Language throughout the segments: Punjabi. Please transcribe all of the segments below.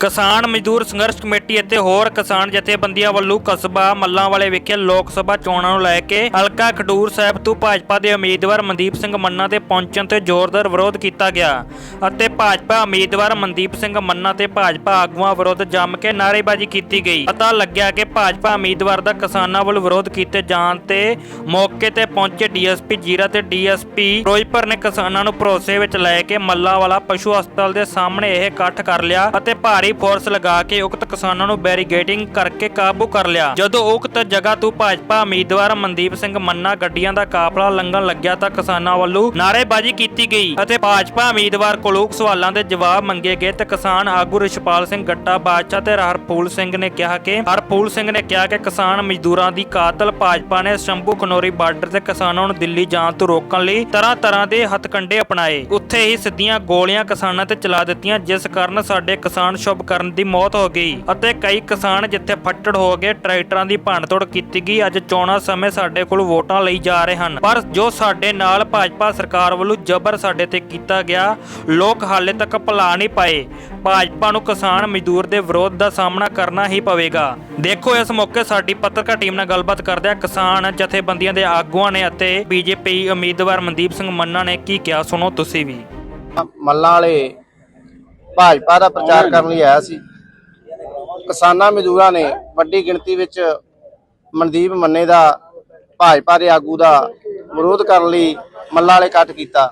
ਕਿਸਾਨ ਮਜ਼ਦੂਰ ਸੰਘਰਸ਼ ਕਮੇਟੀ ਅਤੇ ਹੋਰ ਕਿਸਾਨ ਜਥੇਬੰਦੀਆਂ ਵੱਲੋਂ ਕਸਬਾ ਮੱਲਾਂ ਵਾਲੇ ਵਿਖੇ ਲੋਕ ਸਭਾ ਚੋਣਾਂ ਨੂੰ ਲੈ ਕੇ ਹਲਕਾ ਖਡੂਰ ਸਾਹਿਬ ਤੋਂ ਭਾਜਪਾ ਦੇ ਉਮੀਦਵਾਰ ਮਨਦੀਪ ਸਿੰਘ ਮੰਨਾ ਦੇ ਪਹੁੰਚਣ ਤੇ ਜ਼ੋਰਦਾਰ ਵਿਰੋਧ ਕੀਤਾ ਗਿਆ ਅਤੇ ਭਾਜਪਾ ਉਮੀਦਵਾਰ ਮਨਦੀਪ ਸਿੰਘ ਮੰਨਾ ਤੇ ਭਾਜਪਾ ਆਗੂਆਂ ਵਿਰੁੱਧ ਜੰਮ ਕੇ ਨਾਅਰੇਬਾਜ਼ੀ ਕੀਤੀ ਗਈ। ਪਤਾ ਲੱਗਿਆ ਕਿ ਭਾਜਪਾ ਉਮੀਦਵਾਰ ਦਾ ਕਿਸਾਨਾਂ ਵੱਲੋਂ ਵਿਰੋਧ ਕੀਤੇ ਜਾਣ ਤੇ ਮੌਕੇ ਤੇ ਪਹੁੰਚੇ ਡੀਐਸਪੀ ਜੀਰਾ ਤੇ ਡੀਐਸਪੀ ਫਿਰੋਜ਼ਪੁਰ ਨੇ ਕਿਸਾਨਾਂ ਨੂੰ ਭਰੋਸੇ ਵਿੱਚ ਲੈ ਕੇ ਮੱਲਾ ਵਾਲਾ ਪਸ਼ੂ ਹਸਪਤਾਲ ਦੇ ਸਾਹਮਣੇ ਇਹ ਇਕੱਠ ਕਰ ਲਿਆ ਅਤੇ ਭਾਰੀ ਫੋਰਸ ਲਗਾ ਕੇ ਉਕਤ ਕਿਸਾਨਾਂ ਨੂੰ ਬੈਰੀਗੇਟਿੰਗ ਕਰਕੇ ਕਾਬੂ ਕਰ ਲਿਆ। ਜਦੋਂ ਉਕਤ ਜਗ੍ਹਾ ਤੋਂ ਭਾਜਪਾ ਉਮੀਦਵਾਰ ਮਨਦੀਪ ਸਿੰਘ ਮੰਨਾ ਗੱਡੀਆਂ ਦਾ ਕਾਫਲਾ ਲੰਘਣ ਲੱਗਿਆ ਤਾਂ ਕਿਸਾਨਾਂ ਵੱਲੋਂ ਨਾਅਰੇਬਾਜ਼ੀ ਕੀਤੀ ਗਈ ਅਤੇ ਭਾਜਪਾ ਉਮੀਦਵਾਰ ਕੋਲੋਂ ਸਵਾਲਾਂ ਦੇ ਜਵਾਬ ਮੰਗੇ ਗਏ ਤੇ ਕਿਸਾਨ ਆਗੂ ਰਿਸ਼ਪਾਲ ਸਿੰਘ ਗੱਟਾ, ਬਾਦਸ਼ਾਹ ਤੇ ਹਰਪੂਲ ਸਿੰਘ ਨੇ ਕਿਹਾ ਕਿ ਹਰਪੂਲ ਸਿੰਘ ਨੇ ਕਿਹਾ ਕਿ ਕਿਸਾਨ ਮਜ਼ਦੂਰਾਂ ਦੀ ਕਾਤਲ ਭਾਜਪਾ ਨੇ ਸ਼ੰਭੂ ਕਨੋਰੀ ਬਾਰਡਰ ਤੇ ਕਿਸਾਨਾਂ ਨੂੰ ਦਿੱਲੀ ਜਾਣ ਤੋਂ ਰੋਕਣ ਲਈ ਤਰ੍ਹਾਂ ਤਰ੍ਹਾਂ ਦੇ ਹੱਥਕੰਡੇ ਅਪਣਾਏ। ਉੱਥੇ ਹੀ ਸਿੱਧੀਆਂ ਗੋਲੀਆਂ ਕਿਸਾਨਾਂ ਤੇ ਚਲਾ ਦਿੱਤੀਆਂ, ਜਿਸ ਕਾਰਨ ਸਾਡੇ ਕਿਸਾਨ ਸ਼ੁਭ ਕਰਨ ਦੀ ਮੌਤ ਹੋ ਗਈ ਅਤੇ ਕਈ ਕਿਸਾਨ ਜਿੱਥੇ ਫੱਟੜ ਹੋ ਗਏ, ਟਰੈਕਟਰਾਂ ਦੀ ਭੰਨਤੋੜ ਕੀਤੀ ਗਈ। ਅੱਜ ਚੋਣਾਂ ਸਮੇਂ ਸਾਡੇ ਕੋਲ ਵੋਟਾਂ ਲਈ ਜਾ ਰਹੇ ਹਨ। ਪਰ ਜੋ ਸਾਡੇ ਨਾਲ ਭਾਜਪਾ ਸਰਕਾਰ ਵੱਲੋਂ ਜ਼ਬਰ ਸਾਡੇ ਤੇ ਕੀਤਾ ਗਿਆ, ਲੋਕ ਹਾਲੇ ਤੱਕ ਭੁਲਾ ਨਹੀਂ ਪਾਏ। ਭਾਜਪਾ ਨੂੰ ਕਿਸਾਨ ਮਜ਼ਦੂਰ ਦੇ ਵਿਰੋਧ ਦਾ ਸਾਹਮਣਾ ਕਰਨਾ ਹੀ ਪਵੇਗਾ। ਦੇਖੋ, ਇਸ ਮੌਕੇ ਸਾਡੀ ਪੱਤਰਕਾਰ ਟੀਮ ਨਾਲ ਗੱਲਬਾਤ ਕਰਦਿਆਂ ਕਿਸਾਨ ਜਥੇਬੰਦੀਆਂ ਦੇ ਆਗੂਆਂ ਨੇ ਅਤੇ ਬੀਜੇਪੀ ਉਮੀਦਵਾਰ ਮਨਦੀਪ ਸਿੰਘ ਮੰਨਾ ਨੇ ਕੀ ਕਿਹਾ, ਸੁਣੋ ਤੁਸੀਂ ਵੀ। ਮੱਲਾਂ ਵਾਲੇ ਭਾਜਪਾ ਦਾ ਪ੍ਰਚਾਰ ਕਰਨ ਲਈ ਆਇਆ ਸੀ। ਕਿਸਾਨਾਂ ਮਜ਼ਦੂਰਾਂ ਨੇ ਵੱਡੀ ਗਿਣਤੀ ਵਿੱਚ ਮਨਦੀਪ ਮੰਨੇ ਦਾ, ਭਾਜਪਾ ਦੇ ਆਗੂ ਦਾ ਵਿਰੋਧ ਕਰਨ ਲਈ ਮੱਲਾਂ ਵਾਲੇ ਇਕੱਠ ਕੀਤਾ।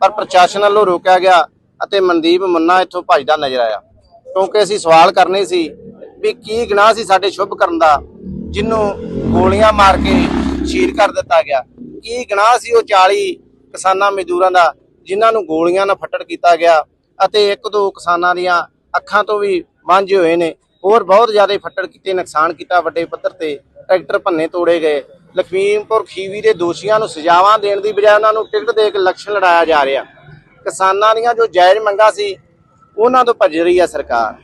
ਪਰ ਪ੍ਰਸ਼ਾਸਨ ਵੱਲੋਂ ਰੋਕਿਆ ਗਿਆ ਅਤੇ ਮਨਦੀਪ ਮੰਨਾ ਇੱਥੋਂ ਭੱਜਦਾ ਨਜ਼ਰ ਆਇਆ। ਕਿਉਂਕਿ ਅਸੀਂ ਸਵਾਲ ਕਰਨੇ ਸੀ ਵੀ ਕੀ ਗੁਨਾਹ ਸੀ ਸਾਡੇ ਸ਼ੁਭ ਕਰਨ ਦਾ ਜਿਹਨੂੰ ਗੋਲੀਆਂ ਮਾਰ ਕੇ ਸ਼ਹੀਦ ਕਰ ਦਿੱਤਾ ਗਿਆ। ਕੀ ਗੁਨਾਹ ਸੀ ਉਹ 40 ਕਿਸਾਨਾਂ ਮਜ਼ਦੂਰਾਂ ਦਾ, ਜਿਨ੍ਹਾਂ ਨੂੰ ਗੋਲੀਆਂ ਨਾਲ ਫੱਟੜ ਕੀਤਾ ਗਿਆ ਅਤੇ ਇੱਕ ਦੋ ਕਿਸਾਨਾਂ ਦੀਆਂ ਅੱਖਾਂ ਤੋਂ ਵੀ ਵਾਂਝੇ ਹੋਏ ਨੇ। ਹੋਰ ਬਹੁਤ ਜ਼ਿਆਦਾ ਫੱਟੜ ਕੀਤੇ, ਨੁਕਸਾਨ ਕੀਤਾ, ਵੱਡੇ ਪੱਧਰ ਤੇ ਟਰੈਕਟਰ ਭੰਨੇ ਤੋੜੇ ਗਏ। ਲਖਮੀਮਪੁਰ ਖੀਵੀ ਦੇ ਦੋਸ਼ੀਆਂ ਨੂੰ ਸਜ਼ਾਵਾਂ ਦੇਣ ਦੀ ਬਜਾਏ ਉਹਨਾਂ ਨੂੰ ਟਿਕਟ ਦੇ ਕੇ ਇਲੈਕਸ਼ਨ ਲੜਾਇਆ ਜਾ ਰਿਹਾ। ਕਿਸਾਨਾਂ ਦੀਆਂ ਜੋ ਜਾਇਜ਼ ਮੰਗਾਂ ਸੀ, ਉਹਨਾਂ ਤੋਂ ਭੱਜ ਰਹੀ ਹੈ ਸਰਕਾਰ।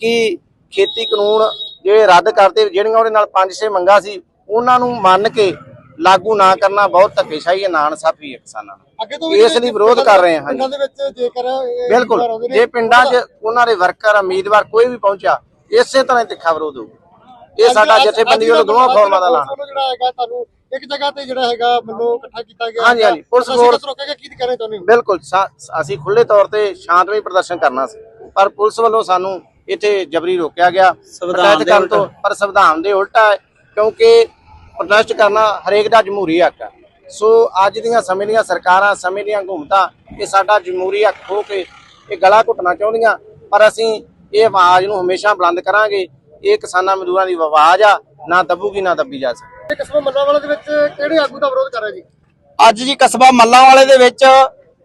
ਕਿ ਖੇਤੀ ਕਾਨੂੰਨ ਜਿਹੜੇ ਰੱਦ ਕਰਦੇ ਜਿਹੜੀਆਂ ਉਹਦੇ ਨਾਲ ਪੰਜ ਛੇ ਮੰਗਾਂ ਸੀ, ਉਹਨਾਂ ਨੂੰ ਮੰਨ ਕੇ ਲਾਗੂ ਨਾ ਕਰਨਾ ਬਹੁਤ ਧੱਕੇਸ਼ਾਹੀ ਹੈ ਨਾਨਸਾਫੀ ਹੈ ਕਿਸਾਨਾਂ ਨੂੰ। ਅੱਗੇ ਤੋਂ ਵੀ ਇਸ ਲਈ ਵਿਰੋਧ ਕਰ ਰਹੇ ਹਾਂ। ਪਿੰਡਾਂ ਦੇ ਵਿੱਚ ਜੇਕਰ ਇਹ ਬਿਲਕੁਲ। ਜੇ ਪਿੰਡਾਂ 'ਚ ਉਹਨਾਂ ਦੇ ਵਰਕਰ ਉਮੀਦਵਾਰ ਕੋਈ ਵੀ ਪਹੁੰਚਿਆ ਇਸੇ ਤਰ੍ਹਾਂ ਹੀ ਤਿੱਖਾ ਵਿਰੋਧ ਹੋਊ ਇਹ ਸਾਡਾ ਜਥੇਬੰਦੀ ਵੱਲੋਂ ਦੋਵਾਂ ਫੋਰਮਾਂ ਦਾ ਐਲਾਨ। ਪੁਲਿਸ ਵੱਲੋਂ ਜਿਹੜਾ ਹੈਗਾ ਤੁਹਾਨੂੰ ਇੱਕ ਜਗ੍ਹਾ ਤੇ ਜਿਹੜਾ ਹੈਗਾ ਮੈਨੂੰ ਇਕੱਠਾ ਕੀਤਾ ਗਿਆ ਹਾਂਜੀ, ਹਾਂਜੀ, ਪੁਲਿਸ ਫੋਰਸ- ਰੋਕੇਗਾ ਕੀ ਕਹਿਣਾ ਚਾਹੁੰਦੇ ਹੋ? ਬਿਲਕੁਲ। ਅਸੀਂ ਖੁੱਲੇ ਤੌਰ ਤੇ ਸ਼ਾਂਤਮਈ ਪ੍ਰਦਰਸ਼ਨ ਕਰਨਾ ਸੀ ਪਰ ਪੁਲਿਸ ਵੱਲੋਂ ਸਾਨੂੰ ਇੱਥੇ ਜਬਰੀ ਰੋਕਿਆ ਗਿਆ। ਸੰਵਿਧਾਨ ਦੇ ਉਲਟ। ਪਰ ਸੰਵਿਧਾਨ ਦੇ ਉਲਟਾ ਹੈ ਕਿਉਂਕਿ ਪ੍ਰੋਟੈਸਟ ਕਰਨਾ ਹਰੇਕ ਦਾ ਜਮਹੂਰੀ ਹੱਕ ਹੈ ਸੋ ਅੱਜ ਦੀਆਂ ਸਮੇਂ ਦੀਆਂ ਸਰਕਾਰਾਂ ਸਮੇਂ ਦੀਆਂ ਹਕੂਮਤਾਂ ਇਹ ਸਾਡਾ ਜਮਹੂਰੀ ਹੱਕ ਖੋ ਕੇ ਇਹ ਗਲਾ ਘੁੱਟਣਾ ਚਾਹੁੰਦੀਆਂ। ਪਰ ਅਸੀਂ ਇਹ ਆਵਾਜ਼ ਨੂੰ ਹਮੇਸ਼ਾ ਬੁਲੰਦ ਕਰਾਂਗੇ। ਇਹ ਕਿਸਾਨਾਂ ਮਜ਼ਦੂਰਾਂ ਦੀ ਆਵਾਜ਼ ਆ ਨਾ ਦਬੂਗੀ ਨਾ ਦੱਬੀ ਜਾ ਸਕਦੀ। ਇਹ ਕਸਬਾ ਮੱਲਾਵਾਲਾ ਦੇ ਵਿੱਚ ਕਿਹੜੇ ਆਗੂ ਦਾ ਵਿਰੋਧ ਕਰ ਰਿਹਾ ਜੀ? ਅੱਜ ਜੀ ਕਸਬਾ ਮੱਲਾਂ ਵਾਲੇ ਦੇ ਵਿੱਚ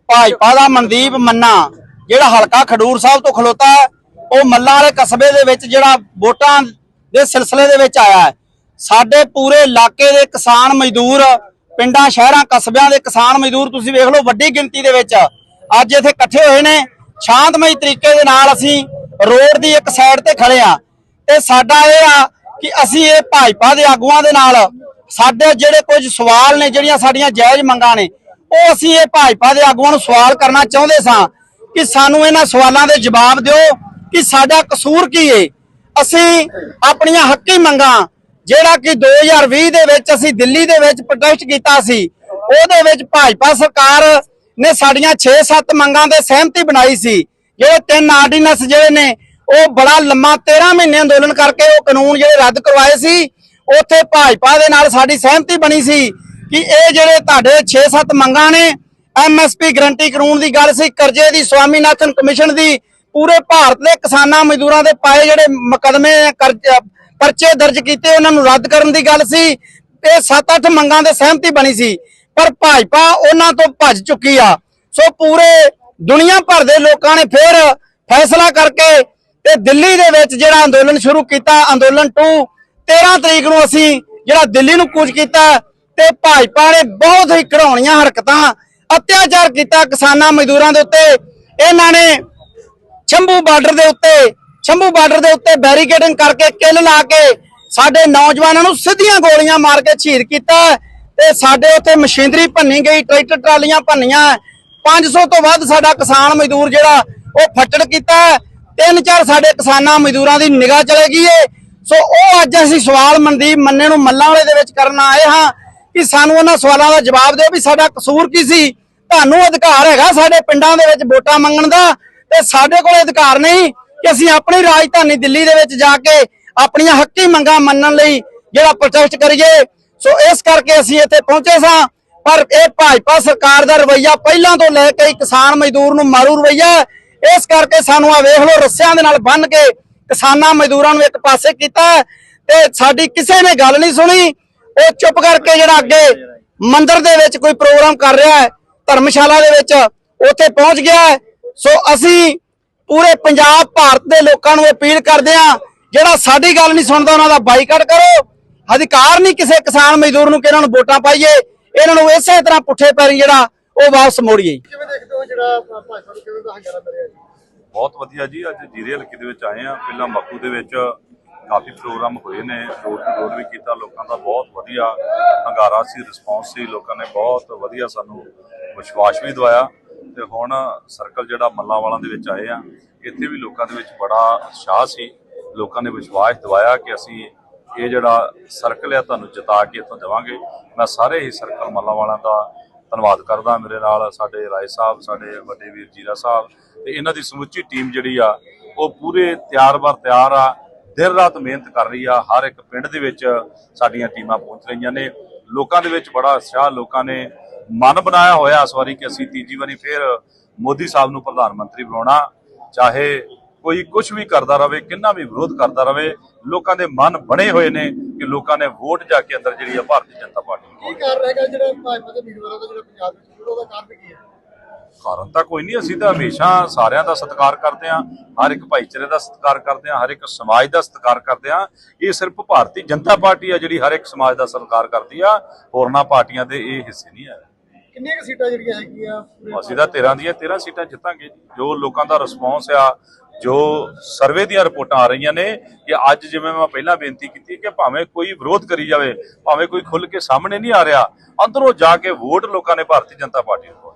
ਭਾਜਪਾ ਦਾ ਮਨਦੀਪ ਮੰਨਾ ਜਿਹੜਾ ਹਲਕਾ ਖਡੂਰ ਸਾਹਿਬ ਤੋਂ ਖਲੋਤਾ ਹੈ, ਉਹ ਮੱਲਾਂ ਵਾਲੇ ਕਸਬੇ ਦੇ ਵਿੱਚ ਜਿਹੜਾ ਵੋਟਾਂ ਦੇ ਸਿਲਸਿਲੇ ਦੇ ਵਿੱਚ ਆਇਆ ਹੈ। ਸਾਡੇ ਪੂਰੇ ਇਲਾਕੇ ਦੇ ਕਿਸਾਨ ਮਜ਼ਦੂਰ, ਪਿੰਡਾਂ, ਸ਼ਹਿਰਾਂ, ਕਸਬਿਆਂ ਦੇ ਕਿਸਾਨ ਮਜ਼ਦੂਰ, ਤੁਸੀਂ ਵੇਖ ਲਓ ਵੱਡੀ ਗਿਣਤੀ ਦੇ ਵਿੱਚ ਅੱਜ ਇੱਥੇ ਇਕੱਠੇ ਹੋਏ ਨੇ। ਸ਼ਾਂਤਮਈ ਤਰੀਕੇ ਦੇ ਨਾਲ ਅਸੀਂ ਰੋਡ ਦੀ ਇੱਕ ਸਾਈਡ ਤੇ ਖੜੇ ਆ ਤੇ ਸਾਡਾ ਇਹ ਆ ਕਿ ਅਸੀਂ ਇਹ ਭਾਜਪਾ ਦੇ ਆਗੂਆਂ ਦੇ ਨਾਲ ਸਾਡੇ ਜਿਹੜੇ ਕੁਝ ਸਵਾਲ ਨੇ, ਜਿਹੜੀਆਂ ਸਾਡੀਆਂ ਜਾਇਜ਼ ਮੰਗਾਂ ਨੇ, ਉਹ ਅਸੀਂ ਇਹ ਭਾਜਪਾ ਦੇ ਆਗੂਆਂ ਨੂੰ ਸਵਾਲ ਕਰਨਾ ਚਾਹੁੰਦੇ ਸਾਂ ਕਿ ਸਾਨੂੰ ਇਹਨਾਂ ਸਵਾਲਾਂ ਦੇ ਜਵਾਬ ਦਿਓ ਕਿ ਸਾਡਾ ਕਸੂਰ ਕੀ ਏ? ਅਸੀਂ ਆਪਣੀਆਂ ਹੱਕੀ ਮੰਗਾਂ ਜਿਹੜਾ ਕਿ 2020 ਦੇ ਵਿੱਚ ਅਸੀਂ ਦਿੱਲੀ ਦੇ ਵਿੱਚ ਪ੍ਰੋਟੈਸਟ ਕੀਤਾ ਸੀ, ਉਹਦੇ ਵਿੱਚ ਭਾਜਪਾ ਸਰਕਾਰ ਨੇ ਸਾਡੀਆਂ 6-7 ਮੰਗਾਂ ਦੇ ਸਹਿਮਤੀ ਬਣਾਈ ਸੀ। ਜਿਹੜੇ ਤਿੰਨ ਆਰਡੀਨੈਂਸ ਜਿਹੜੇ ਨੇ, ਉਹ ਬੜਾ ਲੰਮਾ 13 ਮਹੀਨੇ ਅੰਦੋਲਨ ਕਰਕੇ ਉਹ ਕਾਨੂੰਨ ਜਿਹੜੇ ਰੱਦ ਕਰਵਾਏ ਸੀ, ਉੱਥੇ ਭਾਜਪਾ ਦੇ ਨਾਲ ਸਾਡੀ ਸਹਿਮਤੀ ਬਣੀ ਸੀ ਕਿ ਇਹ ਜਿਹੜੇ ਤੁਹਾਡੇ 6-7 ਮੰਗਾਂ ਨੇ ਐਮਐਸਪੀ ਗਰੰਟੀ ਕਾਨੂੰਨ ਦੀ ਗੱਲ ਸੀ, ਕਰਜ਼ੇ ਦੀ, ਸਵਾਮੀਨਾਥਨ ਕਮਿਸ਼ਨ ਦੀ, ਪੂਰੇ ਭਾਰਤ ਦੇ ਕਿਸਾਨਾਂ ਮਜ਼ਦੂਰਾਂ ਦੇ ਪਾਏ ਜਿਹੜੇ ਮੁਕਦਮੇ ਕਰਜ਼- ਪਰਚੇ ਦਰਜ ਕੀਤੇ, ਉਹਨਾਂ ਨੂੰ ਰੱਦ ਕਰਨ ਦੀ ਗੱਲ ਸੀ। ਇਹ 7-8 ਮੰਗਾਂ ਦੇ ਸਹਿਮਤੀ ਬਣੀ ਸੀ, ਪਰ ਭਾਜਪਾ ਉਹਨਾਂ ਤੋਂ ਭੱਜ ਚੁੱਕੀ ਆ। ਸੋ ਪੂਰੇ ਦੁਨੀਆ ਭਰ ਦੇ ਲੋਕਾਂ ਨੇ ਫਿਰ ਫੈਸਲਾ ਕਰਕੇ ਤੇ ਦਿੱਲੀ ਦੇ ਵਿੱਚ ਜਿਹੜਾ ਅੰਦੋਲਨ ਸ਼ੁਰੂ ਕੀਤਾ, ਅੰਦੋਲਨ 2 13 ਤਰੀਕ ਨੂੰ ਅਸੀਂ ਜਿਹੜਾ ਦਿੱਲੀ ਨੂੰ ਕੂਚ ਕੀਤਾ ਤੇ ਭਾਜਪਾ ਨੇ ਬਹੁਤ ਹੀ ਘਰਾਉਣੀਆਂ ਹਰਕਤਾਂ, ਅਤਿਆਚਾਰ ਕੀਤਾ ਕਿਸਾਨਾਂ ਮਜ਼ਦੂਰਾਂ ਦੇ ਉੱਤੇ। ਇਹਨਾਂ ਨੇ ਸ਼ੰਭੂ ਬਾਰਡਰ ਦੇ ਉੱਤੇ ਸ਼ੰਭੂ ਬਾਰਡਰ ਦੇ ਉੱਤੇ ਬੈਰੀਕੇਡਿੰਗ ਕਰਕੇ ਕਿੱਲ ਲਾ ਕੇ ਸਾਡੇ ਨੌਜਵਾਨਾਂ ਨੂੰ ਸਿੱਧੀਆਂ ਗੋਲੀਆਂ ਮਾਰ ਕੇ ਸ਼ਹੀਦ ਕੀਤਾ ਤੇ ਸਾਡੇ ਉੱਤੇ ਮਸ਼ੀਨਰੀ ਭੰਨੀ ਗਈ, ਟਰੈਕਟਰ ਟਰਾਲੀਆਂ ਭੰਨੀਆਂ 500 ਤੋਂ ਵੱਧ ਸਾਡਾ ਕਿਸਾਨ ਮਜ਼ਦੂਰ ਜਿਹੜਾ ਉਹ ਫੱਟੜ ਕੀਤਾ ਤਿੰਨ ਚਾਰ ਸਾਡੇ ਕਿਸਾਨਾਂ ਮਜ਼ਦੂਰਾਂ ਦੀ ਨਿਗਾਹ ਚਲੇ ਗਈ ਏ। ਸੋ ਉਹ ਅੱਜ ਅਸੀਂ ਸਵਾਲ ਮਨਦੀਪ ਮੰਨੇ ਨੂੰ ਮੱਲਾਂ ਵਾਲੇ ਦੇ ਵਿੱਚ ਕਰਨ ਆਏ ਹਾਂ ਕਿ ਸਾਨੂੰ ਉਹਨਾਂ ਸਵਾਲਾਂ ਦਾ ਜਵਾਬ ਦਿਓ ਵੀ ਸਾਡਾ ਕਸੂਰ ਕੀ ਸੀ। ਤੁਹਾਨੂੰ ਅਧਿਕਾਰ ਹੈਗਾ ਸਾਡੇ ਪਿੰਡਾਂ ਦੇ ਵਿੱਚ ਵੋਟਾਂ ਮੰਗਣ ਦਾ ਤੇ ਸਾਡੇ ਕੋਲ ਅਧਿਕਾਰ ਨਹੀਂ। ਕਿ ਅਸੀਂ ਆਪਣੀ ਰਾਜਧਾਨੀ ਦਿੱਲੀ ਦੇ ਵਿੱਚ ਜਾ ਕੇ ਆਪਣੀਆਂ ਹੱਕੀ ਮੰਗਾਂ ਮੰਨਣ ਲਈ ਜਿਹੜਾ ਪ੍ਰੋਟੈਸਟ ਕਰੀਏ। ਸੋ ਇਸ ਕਰਕੇ ਅਸੀਂ ਇੱਥੇ ਪਹੁੰਚੇ ਸਾਂ। ਪਰ ਇਹ ਭਾਜਪਾ ਸਰਕਾਰ ਦਾ ਰਵਈਆ ਪਹਿਲਾਂ ਤੋਂ ਲੈ ਕੇ ਕਿਸਾਨ ਮਜ਼ਦੂਰ ਨੂੰ ਮਾਰੂ ਰਵਈਆ ਇਸ ਕਰਕੇ ਸਾਨੂੰ ਆ ਵੇਖ ਲਓ, ਰੱਸਿਆਂ ਦੇ ਨਾਲ ਬੰਨ ਕੇ ਕਿਸਾਨਾਂ ਮਜ਼ਦੂਰਾਂ ਨੂੰ ਇੱਕ ਪਾਸੇ ਕੀਤਾ ਤੇ ਸਾਡੀ ਕਿਸੇ ਨੇ ਗੱਲ ਨਹੀਂ ਸੁਣੀ। ਉਹ ਚੁੱਪ ਕਰਕੇ ਜਿਹੜਾ ਅੱਗੇ ਮੰਦਿਰ ਦੇ ਵਿੱਚ ਕੋਈ ਪ੍ਰੋਗਰਾਮ ਕਰ ਰਿਹਾ ਹੈ, ਧਰਮਸ਼ਾਲਾ ਦੇ ਵਿੱਚ ਉੱਥੇ ਪਹੁੰਚ ਗਿਆ ਹੈ। ਸੋ ਅਸੀਂ ਪੂਰੇ ਪੰਜਾਬ ਭਾਰਤ ਦੇ ਲੋਕਾਂ ਨੂੰ ਅਪੀਲ ਕਰਦੇ ਹਾਂ ਜਿਹੜਾ ਸਾਡੀ ਗੱਲ ਨਹੀਂ ਸੁਣਦਾ ਉਹਨਾਂ ਦਾ ਬਾਈਕਾਟ ਕਰੋ। ਅਧਿਕਾਰ ਨਹੀਂ ਕਿਸੇ ਕਿਸਾਨ ਮਜ਼ਦੂਰ ਨੂੰ ਕਿ ਇਹਨਾਂ ਨੂੰ ਵੋਟਾਂ ਪਾਈਏ। ਇਹਨਾਂ ਨੂੰ ਇਸੇ ਤਰ੍ਹਾਂ ਪੁੱਠੇ ਪੈਰੀ ਜਿਹੜਾ ਉਹ ਵਾਪਸ ਮੋੜੀਏ ਕਿਵੇਂ ਦੇਖਦੇ ਹੋ ਜਿਹੜਾ ਭਾਜਪਾ ਨੂੰ ਕਿਵੇਂ ਦਾ ਹੰਗਾਰਾ ਮਿਲਿਆ ਜੀ? ਬਹੁਤ ਵਧੀਆ ਜੀ ਅੱਜ ਜੀਰੇ ਹਲਕੇ ਦੇ ਵਿੱਚ ਆਏ ਆ ਪਹਿਲਾਂ ਮੱਕੂ ਦੇ ਵਿੱਚ ਕਾਫੀ ਪ੍ਰੋਗਰਾਮ ਹੋਏ ਨੇ ਰੋਡ ਟੂ ਰੋਡ ਵੀ ਕੀਤਾ। ਲੋਕਾਂ ਦਾ ਬਹੁਤ ਵਧੀਆ ਹੰਗਾਰਾ ਸੀ ਰਿਸਪੌਂਸ ਸੀ। ਲੋਕਾਂ ਨੇ ਬਹੁਤ ਵਧੀਆ ਸਾਨੂੰ ਵਿਸ਼ਵਾਸ ਵੀ ਦਵਾਇਆ। ਤੇ ਹੁਣ ਸਰਕਲ ਜਿਹੜਾ ਮੱਲਾਂ ਵਾਲਾਂ ਦੇ ਵਿੱਚ ਆਏ ਆ, ਇੱਥੇ ਵੀ ਲੋਕਾਂ ਦੇ ਵਿੱਚ ਬੜਾ ਉਤਸ਼ਾਹ ਸੀ। ਲੋਕਾਂ ਨੇ ਵਿਸ਼ਵਾਸ ਦਿਵਾਇਆ ਕਿ ਅਸੀਂ ਇਹ ਜਿਹੜਾ ਸਰਕਲ ਆ, ਤੁਹਾਨੂੰ ਜਿਤਾ ਕੇ ਇੱਥੋਂ ਦੇਵਾਂਗੇ। ਮੈਂ ਸਾਰੇ ਹੀ ਸਰਕਲ ਮੱਲਾਂ ਵਾਲਾਂ ਦਾ ਧੰਨਵਾਦ ਕਰਦਾ ਮੇਰੇ ਨਾਲ, ਸਾਡੇ ਰਾਏ ਸਾਹਿਬ, ਸਾਡੇ ਵੱਡੇ ਵੀਰ ਜੀਰਾ ਸਾਹਿਬ ਤੇ ਇਹਨਾਂ ਦੀ ਸਮੁੱਚੀ ਟੀਮ ਜਿਹੜੀ ਆ, ਉਹ ਪੂਰੇ ਤਿਆਰ ਬਰ ਤਿਆਰ ਆ, ਦਿਨ ਰਾਤ ਮਿਹਨਤ ਕਰ ਰਹੀ ਆ, ਹਰ ਇੱਕ ਪਿੰਡ ਦੇ ਵਿੱਚ ਸਾਡੀਆਂ ਟੀਮਾਂ ਪਹੁੰਚ ਰਹੀਆਂ ਨੇ। ਲੋਕਾਂ ਦੇ ਵਿੱਚ ਬੜਾ ਉਤਸ਼ਾਹ, ਲੋਕਾਂ ਨੇ ਮਨ ਬਣਾਇਆ ਹੋਇਆ ਇਸ ਵਾਰੀ ਕਿ ਅਸੀਂ ਤੀਜੀ ਵਾਰੀ ਫੇਰ ਮੋਦੀ ਸਾਹਿਬ ਨੂੰ ਪ੍ਰਧਾਨ ਮੰਤਰੀ ਬਣਾਉਣਾ। ਚਾਹੇ ਕੋਈ ਕੁਝ ਵੀ ਕਰਦਾ ਰਵੇ ਕਿੰਨਾ ਵੀ ਵਿਰੋਧ ਕਰਦਾ ਰਵੇ ਲੋਕਾਂ ਦੇ ਮਨ ਬਣੇ ਹੋਏ ਨੇ ਕਿ ਲੋਕਾਂ ਨੇ ਵੋਟ ਜਾ ਕੇ ਅੰਦਰ ਜਿਹੜੀ ਆ ਭਾਰਤੀ ਜਨਤਾ ਪਾਰਟੀ ਨੂੰ ਕੀ ਕਾਰਨ ਹੈਗਾ ਜਿਹੜਾ ਭਾਜਪਾ ਦੇ ਉਮੀਦਵਾਰਾਂ ਦਾ ਜਿਹੜਾ ਪੰਜਾਬ ਵਿੱਚ ਵਿਰੋਧ ਦਾ ਕਾਰਨ ਕੀ ਹੈ? ਕਾਰਨ ਤਾਂ ਕੋਈ ਨਹੀਂ ਅਸੀਂ ਤਾਂ ਹਮੇਸ਼ਾ ਸਾਰਿਆਂ ਦਾ ਸਤਿਕਾਰ ਕਰਦੇ ਹਾਂ ਹਰ ਇੱਕ ਭਾਈਚਾਰੇ ਦਾ ਸਤਿਕਾਰ ਕਰਦੇ ਹਾਂ ਹਰ ਇੱਕ ਸਮਾਜ ਦਾ ਸਤਿਕਾਰ ਕਰਦੇ ਹਾਂ। ਇਹ ਸਿਰਫ ਭਾਰਤੀ ਜਨਤਾ ਪਾਰਟੀ ਆ ਜਿਹੜੀ ਹਰ ਇੱਕ ਸਮਾਜ ਦਾ ਸਤਿਕਾਰ ਕਰਦੀ ਆ ਹੋਰਨਾਂ ਪਾਰਟੀਆਂ ਦੇ ਇਹ ਹਿੱਸੇ ਨਹੀਂ ਹੈ ਕਿੰਨੀਆਂ ਕੁ ਸੀਟਾਂ ਜਿਹੜੀਆਂ ਹੈਗੀਆਂ? ਅਸੀਂ ਤਾਂ 13 ਦੀਆਂ 13 ਸੀਟਾਂ ਜਿੱਤਾਂਗੇ। ਜੋ ਲੋਕਾਂ ਦਾ ਰਿਸਪੌਂਸ ਆ, ਜੋ ਸਰਵੇ ਦੀਆਂ ਰਿਪੋਰਟਾਂ ਆ ਰਹੀਆਂ ਨੇ ਕਿ ਅੱਜ ਜਿਵੇਂ ਮੈਂ ਪਹਿਲਾਂ ਬੇਨਤੀ ਕੀਤੀ ਕਿ ਭਾਵੇਂ ਕੋਈ ਵਿਰੋਧ ਕਰੀ ਜਾਵੇ, ਭਾਵੇਂ ਕੋਈ ਖੁੱਲ ਕੇ ਸਾਹਮਣੇ ਨਹੀਂ ਆ ਰਿਹਾ, ਅੰਦਰੋਂ ਜਾ ਕੇ ਵੋਟ ਲੋਕਾਂ ਨੇ ਭਾਰਤੀ ਜਨਤਾ ਪਾਰਟੀ ਨੂੰ